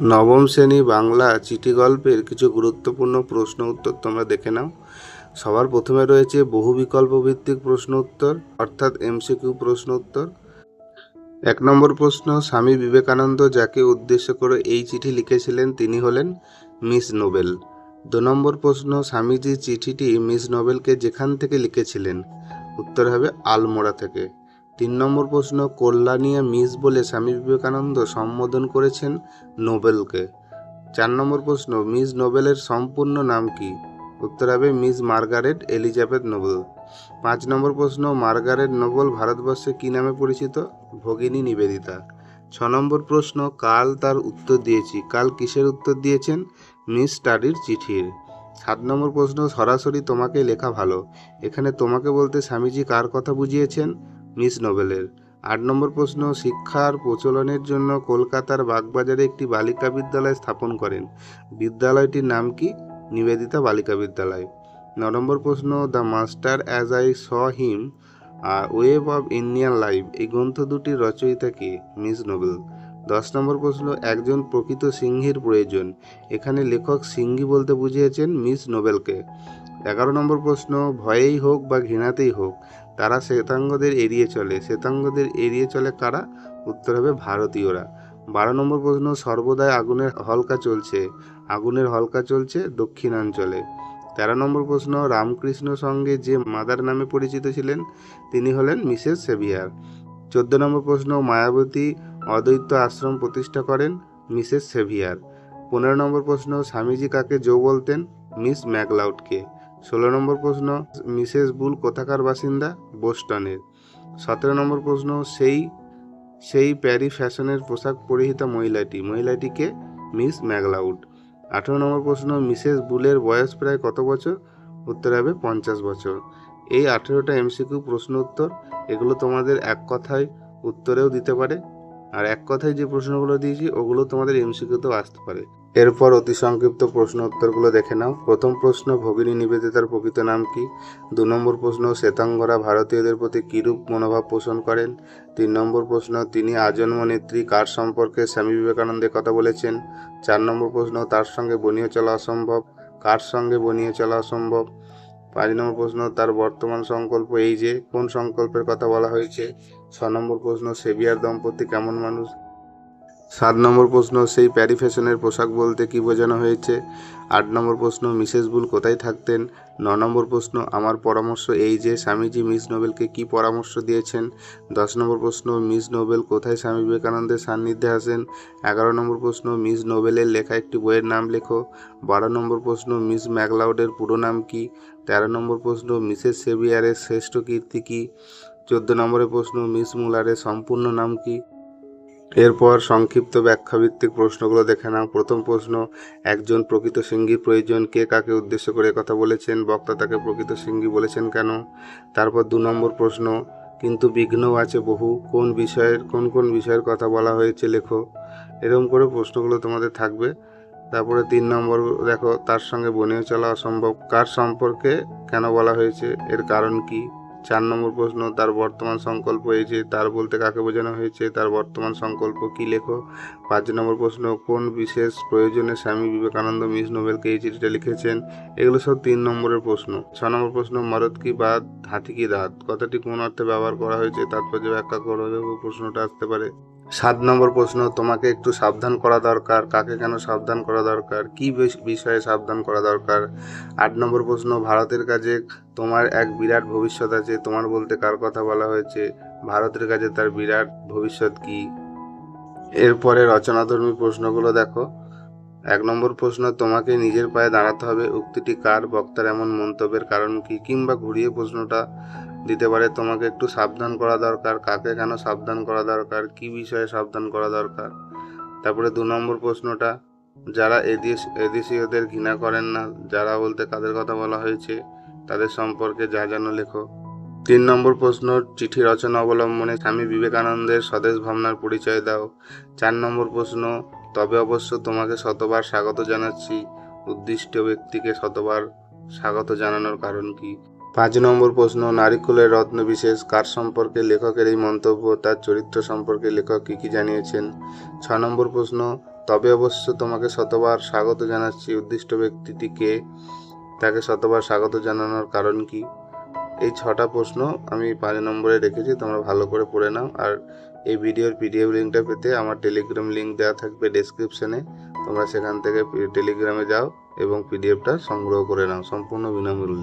নবম শ্রেণি বাংলা চিঠি গল্পের কিছু গুরুত্বপূর্ণ প্রশ্ন উত্তর তোমরা দেখে নাও। সবার প্রথমে রয়েছে বহু বিকল্প ভিত্তিক প্রশ্ন উত্তর, অর্থাৎ এমসিকিউ প্রশ্ন উত্তর। এক নম্বর প্রশ্ন, স্বামী বিবেকানন্দ যাকে উদ্দেশ্য করে এই চিঠি লিখেছিলেন তিনি হলেন মিস নোবেল। দু নম্বর প্রশ্ন, স্বামীজি চিঠিটি মিস নোবেলকে যেখান থেকে লিখেছিলেন? উত্তর হবে আলমোড়া থেকে। তিন নম্বর প্রশ্ন কল্যাণীয়া মিস বলে স্বামী বিবেকানন্দ সম্বোধন করেছেন নোবেলকে। চার নম্বর প্রশ্ন, মিস নোবেলের সম্পূর্ণ নাম কি? উত্তর হবে মিস মার্গারেট এলিজাবেথ নোবেল। পাঁচ নম্বর প্রশ্ন, মার্গারেট নোবেল ভারতবর্ষে কী নামে পরিচিত? ভগিনী নিবেদিতা। ছ নম্বর প্রশ্ন, কাল তার উত্তর দিয়েছি। কাল কিসের উত্তর দিয়েছেন? মিস স্টাডির চিঠির। সাত নম্বর প্রশ্ন, সরাসরি তোমাকে লেখা ভালো। এখানে তোমাকে বলতে স্বামীজি কার কথা বুঝিয়েছেন? মিস নোবেলের। আট নম্বর প্রশ্ন, শিক্ষার প্রচলনের জন্য কলকাতার বাগবাজারে একটি বালিকা বিদ্যালয় স্থাপন করেন। বিদ্যালয়টির নাম কি? নিবেদিতা বালিকা বিদ্যালয়। ন নম্বর প্রশ্ন, the master as I saw him R web of Indian life, এই গ্রন্থ দুটির রচয়িতা কে? Miss Nobel. দশ নম্বর প্রশ্ন, একজন প্রকৃত সিংহীর প্রয়োজন। এখানে লেখক সিংহী বলতে বুঝিয়েছেন মিস নোবেলকে। এগারো নম্বর প্রশ্ন, ভয়েই হোক বা ঘৃণাতেই হোক, তারা শ্বেতাঙ্গদের এড়িয়ে চলে। শ্বেতাঙ্গদের এড়িয়ে চলে কারা? উত্তর হবে ভারতীয়রা। বারো নম্বর প্রশ্ন, সর্বদাই আগুনের হলকা চলছে। আগুনের হলকা চলছে দক্ষিণাঞ্চলে। তেরো নম্বর প্রশ্ন, রামকৃষ্ণ সঙ্গে যে মাদার নামে পরিচিত ছিলেন, তিনি হলেন মিসেস সেভিয়ার। চোদ্দ নম্বর প্রশ্ন, মায়াবতী অদ্বৈত আশ্রম প্রতিষ্ঠা করেন মিসেস সেভিয়ার। পনেরো নম্বর প্রশ্ন, স্বামীজি কাকে জো বলতেন? মিস ম্যাকলাউডকে। ষোলো নম্বর প্রশ্ন, মিসেস বুল কোথাকার বাসিন্দা? বোস্টনের। সতেরো নম্বর প্রশ্ন, সেই সেই প্যারি ফ্যাশনের পোশাক পরিহিতা মহিলাটি মহিলাটিকে মিস ম্যাকলাউড। আঠেরো নম্বর প্রশ্ন, মিসেস বুলের বয়স প্রায় কত বছর? উত্তর হবে পঞ্চাশ বছর। এই আঠেরোটা এমসিকিউ প্রশ্ন উত্তর এগুলো তোমাদের এক কথায় উত্তরেও দিতে পারে। আর এক কথায় যে প্রশ্নগুলো দিয়েছি, ওগুলো তোমাদের এমসিকিউতেও আসতে পারে। এরপর অতি সংক্ষিপ্ত প্রশ্ন উত্তরগুলো দেখে নাও। প্রথম প্রশ্ন, ভগিনী নিবেদিতার প্রকৃত নাম কি? দু নম্বর প্রশ্ন, শ্বেতাঙ্গরা ভারতীয়দের প্রতি কিরূপ মনোভাব পোষণ করেন? তিন নম্বর প্রশ্ন, তিনি আজন্ম নেত্রী কার সম্পর্কে স্বামী বিবেকানন্দের কথা বলেছেন? চার নম্বর প্রশ্ন, তার সঙ্গে বনিয়ে চলা অসম্ভব? কার সঙ্গে বনিয়ে চলা অসম্ভব? পাঁচ নম্বর প্রশ্ন, তার বর্তমান সংকল্প এই যে, কোন সংকল্পের কথা বলা হয়েছে? ছ নম্বর প্রশ্ন, সেভিয়ার দম্পতি কেমন মানুষ? সাত নম্বর প্রশ্ন, সেই প্যারি ফ্যাশনের পোশাক বলতে কি বোঝানো হয়েছে? আট নম্বর প্রশ্ন, মিসেস বুল কোথায় থাকতেন? ন নম্বর প্রশ্ন, আমার পরামর্শ এই যে স্বামীজি মিস নোবেলকে কি পরামর্শ দিয়েছেন? দশ নম্বর প্রশ্ন, মিস নোবেল কোথায় স্বামী বিবেকানন্দের সান্নিধ্যে আসেন? এগারো নম্বর প্রশ্ন, মিস নোবেলের লেখা একটি বইয়ের নাম লেখো। বারো নম্বর প্রশ্ন, মিস ম্যাকলাউডের পুরো নাম কি? তেরো নম্বর প্রশ্ন, মিসেস সেভিয়ারের শ্রেষ্ঠ কীর্তি কী? চোদ্দ নম্বরের প্রশ্ন, মিস মুলারের সম্পূর্ণ নাম কি? এরপর সংক্ষিপ্ত ব্যাখ্যাভিত্তিক প্রশ্নগুলো দেখে নাও। প্রথম প্রশ্ন, একজন প্রকৃত সিঙ্গীর প্রয়োজন, কে কাকে উদ্দেশ্য করে কথা বলেছেন? বক্তা তাকে প্রকৃত সিঙ্গি বলেছেন কেন? তারপর দু নম্বর প্রশ্ন, কিন্তু বিঘ্ন আছে বহু, কোন বিষয়ের, কোন কোন বিষয়ের কথা বলা হয়েছে লেখো? এরকম করে প্রশ্নগুলো তোমাদের থাকবে। তারপরে তিন নম্বর, দেখো, তার সঙ্গে বনেও চলা অসম্ভব। কার সম্পর্কে কেন বলা হয়েছে? এর কারণ কি? চার নম্বর প্রশ্ন, তার বর্তমান সংকল্প এই যে তার বলতে কাকে বোঝানো হয়েছে, তার বর্তমান সংকল্প কি লেখো? পাঁচ নম্বর প্রশ্ন, কোন বিশেষ প্রয়োজনে স্বামী বিবেকানন্দ মিস নোবেলকে এই চিঠিটা লিখেছেন? এগুলো সব তিন নম্বরের প্রশ্ন। ছ নম্বর প্রশ্ন, মরদ কি বাদ, হাতি কি দাঁত? কথাটি কোন অর্থে ব্যবহার করা হয়েছে? তাৎপর্য ব্যাখ্যা করো প্রশ্নটা আসতে পারে। সাত নম্বর প্রশ্ন, তোমাকে একটু সাবধান করা দরকার। কাকে কেন সাবধান করা দরকার? কি বিষয়ে সাবধান করা দরকার? আট নম্বর প্রশ্ন, ভারতের কাজে তোমার এক বিরাট ভবিষ্যৎ আছে। তোমার বলতে কার কথা বলা হয়েছে? ভারতের কাছে তার বিরাট ভবিষ্যৎ কি? এরপরে রচনাধর্মী প্রশ্নগুলো দেখো। এক নম্বর প্রশ্ন, তোমাকে নিজের পায়ে দাঁড়াতে হবে। উক্তিটি কার, বক্তার এমন মন্তব্যের কারণ কি, কিংবা ঘুরিয়ে প্রশ্নটা দিতে পারে। তোমাকে একটু সাবধান করা দরকার। কাকে কেন সাবধান করা দরকার? কি বিষয়ে সাবধান করা দরকার? তারপরে দু নম্বর প্রশ্নটা, যারা এদেশ, এদেশীয়দের ঘৃণা করেন না, যারা বলতে কাদের কথা বলা হয়েছে, তাদের সম্পর্কে যা যেন লেখো। তিন নম্বর প্রশ্ন, চিঠি রচনা অবলম্বনে স্বামী বিবেকানন্দের স্বদেশ ভাবনার পরিচয় দাও। চার নম্বর প্রশ্ন তবে অবশ্য তোমাকে শতবার স্বাগত জানাচ্ছি। উদ্দিষ্ট ব্যক্তিকে শতবার স্বাগত জানানোর কারণ কি? পাঁচ নম্বর প্রশ্ন নারিকুলের রত্ন বিশেষ, কার সম্পর্কে লেখকের এই মন্তব্য, তার চরিত্র সম্পর্কে লেখক কী কী জানিয়েছেন? ছ নম্বর প্রশ্ন, তবে অবশ্য তোমাকে শতবার স্বাগত জানাচ্ছি, উদ্দিষ্ট ব্যক্তিটিকে তাকে শতবার স্বাগত জানানোর কারণ কি? এই ছটা প্রশ্ন আমি পাঁচ নম্বরে রেখেছি, তোমরা ভালো করে পড়ে নাও। আর এই ভিডিওর পিডিএফ লিঙ্কটা পেতে আমার টেলিগ্রাম লিঙ্ক দেওয়া থাকবে ডেসক্রিপশানে। তোমরা সেখান থেকে টেলিগ্রামে যাও এবং পিডিএফটা সংগ্রহ করে নাও, সম্পূর্ণ বিনামূল্যে।